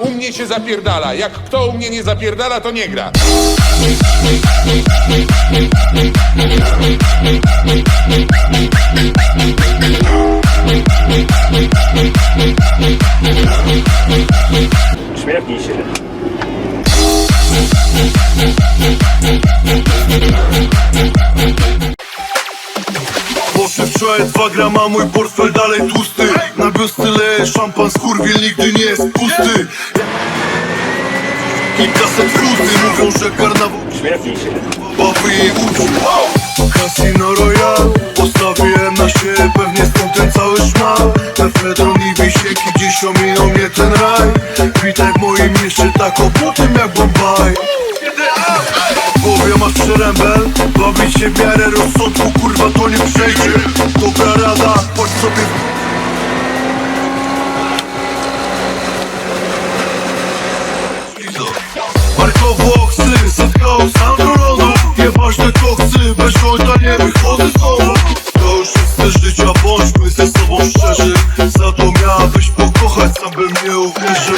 U mnie się zapierdala. Jak kto u mnie nie zapierdala, to nie gra. Śmiechnij się. Poszedł wczoraj 2 grama, mój portfel dalej tłusty szampan, skurwiel nigdy nie jest pusty. I kaset fluty, mówią, że karnawał Śmiechnij się. bawy jej uczy Casino Royale, postawiłem na siebie, pewnie stąd ten cały szmal. Mefedron i wisieki, dziś ominął mnie ten raj. Witaj w moim mieście, tak obutym jak Bombaj. W głowie masz przerębel? Bawić się w miarę rozsądku, kurwa to nie przejdzie Marko Włochsy, zetkało Sandro Rondo Nieważne kto chce, bez końca nie wychodzę z domu. To już jest życia, bądźmy ze sobą szczerzy. Za to miałabyś pokochać, sam bym nie uwierzył